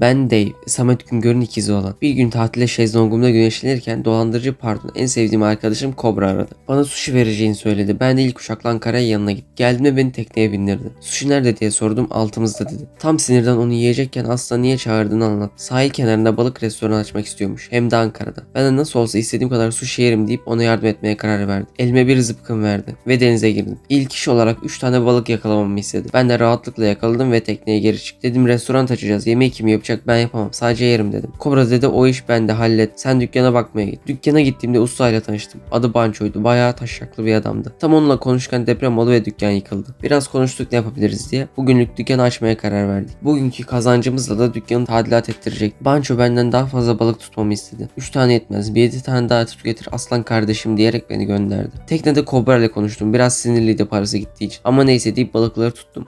Ben Dave, Samet Güngör'ün ikizi olan. Bir gün tatilde şezlongumda güneşlenirken dolandırıcı pardon en sevdiğim arkadaşım Kobra aradı. Bana sushi vereceğini söyledi. Ben de ilk uçakla Ankara'ya yanına gittim. Geldiğimde beni tekneye bindirdi. Sushi nerede diye sordum altımızda dedi. Tam sinirden onu yiyecekken aslında niye çağırdığını anlattı. Sahil kenarında balık restoranı açmak istiyormuş. Hem de Ankara'da. Ben de nasıl olsa istediğim kadar sushi yerim deyip ona yardım etmeye karar verdim. Elime bir zıpkın verdi ve denize girdim. İlk iş olarak 3 tane balık yakalamamı istedi. Ben de rahatlıkla yakaladım ve tekneye geri çıktım. Dedim restoran açacağız. Yemeği kim yapacak ben yapamam. Sadece yerim dedim. Kobra dedi o iş bende hallet. Sen dükkana bakmaya git. Dükkana gittiğimde ustayla tanıştım. Adı Banço'ydu. Bayağı taşaklı bir adamdı. Tam onunla konuşurken deprem oldu ve dükkan yıkıldı. Biraz konuştuk ne yapabiliriz diye. Bugünlük dükkanı açmaya karar verdik. Bugünkü kazancımızla da dükkanı tadilat ettirecek. Banço benden daha fazla balık tutmamı istedi. 3 tane yetmez. Bir 7 tane daha tut getir aslan kardeşim diyerek beni gönderdi. Teknede Kobra ile konuştum. Biraz sinirliydi parası gittiği için. Ama neyse deyip balıkları tuttum.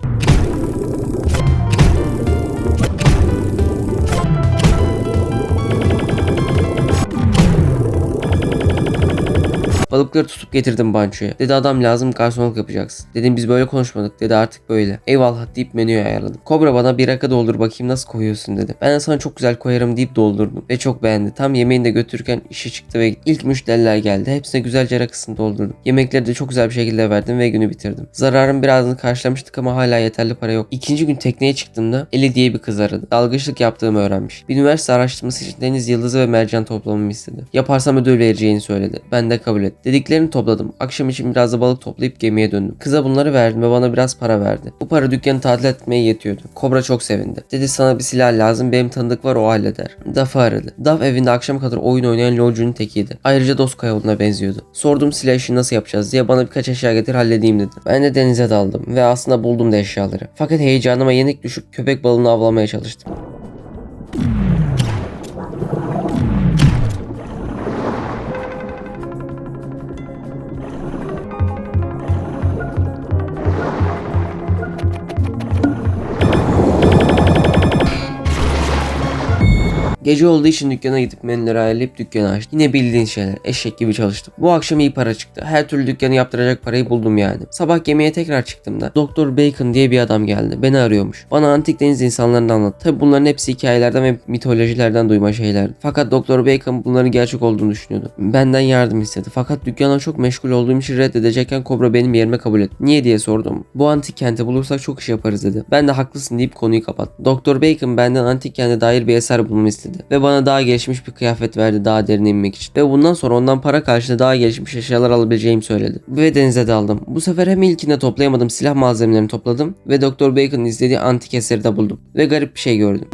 Balıkları tutup getirdim bançoya. Dedi adam lazım garsonluk yapacaksın. Dedim biz böyle konuşmadık. Dedi artık böyle. Eyvallah deyip menüyü ayarladım. Kobra bana bir rakı doldur bakayım nasıl koyuyorsun dedi. Ben de sana çok güzel koyarım deyip doldurdum. Ve çok beğendi. Tam yemeğini de götürürken işe çıktı ve ilk müşteriler geldi. Hepsine güzelce rakısını doldurdum. Yemekleri de çok güzel bir şekilde verdim ve günü bitirdim. Zararın birazını karşılamıştık ama hala yeterli para yok. İkinci gün tekneye çıktığımda Eli diye bir kız aradı. Dalgıçlık yaptığımı öğrenmiş. Bir üniversite araştırması için deniz yıldızı ve mercan toplamamı istedi. Yaparsam ödül vereceğini söyledi. Ben de kabul ettim. Dediklerini topladım. Akşam için biraz da balık toplayıp gemiye döndüm. Kıza bunları verdim ve bana biraz para verdi. Bu para dükkanı tatil etmeye yetiyordu. Kobra çok sevindi. Dedi sana bir silah lazım benim tanıdık var o halleder. Daf'ı aradı. Daf evinde akşama kadar oyun oynayan lolcunun tekiydi. Ayrıca dost kayoluna benziyordu. Sordum silah işini nasıl yapacağız diye bana birkaç eşya getir halledeyim dedi. Ben de denize daldım ve aslında buldum da eşyaları. Fakat heyecanıma yenik düşüp köpek balığını avlamaya çalıştım. Gece olduğu için dükkana gidip menüleri ayarlayıp dükkanı açtım. Yine bildiğin şeyler. Eşek gibi çalıştım. Bu akşam iyi para çıktı. Her türlü dükkanı yaptıracak parayı buldum yani. Sabah yemeğe tekrar çıktığımda Doktor Bacon diye bir adam geldi. Beni arıyormuş. Bana antik deniz insanlarını anlattı. Tabi bunların hepsi hikayelerden ve mitolojilerden duyma şeylerdi. Fakat Doktor Bacon bunların gerçek olduğunu düşünüyordu. Benden yardım istedi. Fakat dükkana çok meşgul olduğum için reddedecekken Kobra benim yerime kabul etti. Niye diye sordum. Bu antik kenti bulursak çok iş yaparız dedi. Ben de haklısın deyip konuyu kapattım. Doktor Bacon benden antik kente dair bir eser bulmamı istedi. Ve bana daha gelişmiş bir kıyafet verdi daha derine inmek için. Ve bundan sonra ondan para karşılığında daha gelişmiş eşyalar alabileceğimi söyledi. Ve denize daldım. Bu sefer hem ilkinde toplayamadım silah malzemelerini topladım ve Doktor Bacon'ın izlediği antik eseri de buldum. Ve garip bir şey gördüm.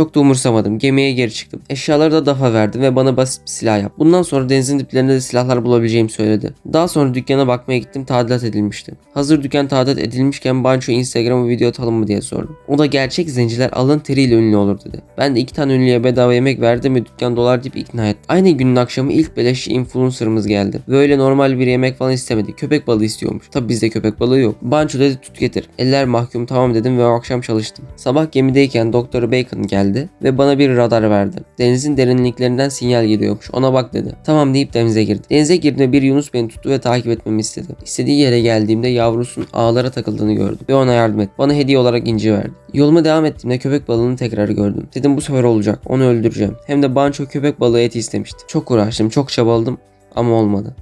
Çok da umursamadım. Gemiye geri çıktım. Eşyaları da dafa verdim ve bana basit bir silah yap. Bundan sonra denizin diplerinde de silahlar bulabileceğimi söyledi. Daha sonra dükkana bakmaya gittim. Tadilat edilmişti. Hazır dükkan tadilat edilmişken Bancho Instagram'a video atalım mı diye sordum. O da gerçek zenciler alın teriyle ünlü olur dedi. Ben de iki tane ünlüye bedava yemek verdim ve dükkan dolar deyip ikna ettim. Aynı günün akşamı ilk beleşçi influencer'ımız geldi. Böyle normal bir yemek falan istemedi. Köpek balığı istiyormuş. Tabi bizde köpek balığı yok. Bancho dedi tut getir. Eller mahkum tamam dedim ve o akşam çalıştım. Sabah gemideyken Doktor Bacon geldi ve bana bir radar verdi. Denizin derinliklerinden sinyal geliyormuş. Ona bak dedi. Tamam deyip denize girdi. Denize girdiğimde bir Yunus beni tuttu ve takip etmemi istedi. İstediği yere geldiğimde yavrusun ağlara takıldığını gördüm ve ona yardım et. Bana hediye olarak inci verdi. Yoluma devam ettiğimde köpek balığını tekrar gördüm. Dedim bu sefer olacak. Onu öldüreceğim. Hem de Bancho köpek balığı eti istemişti. Çok uğraştım, çok çabaladım ama olmadı.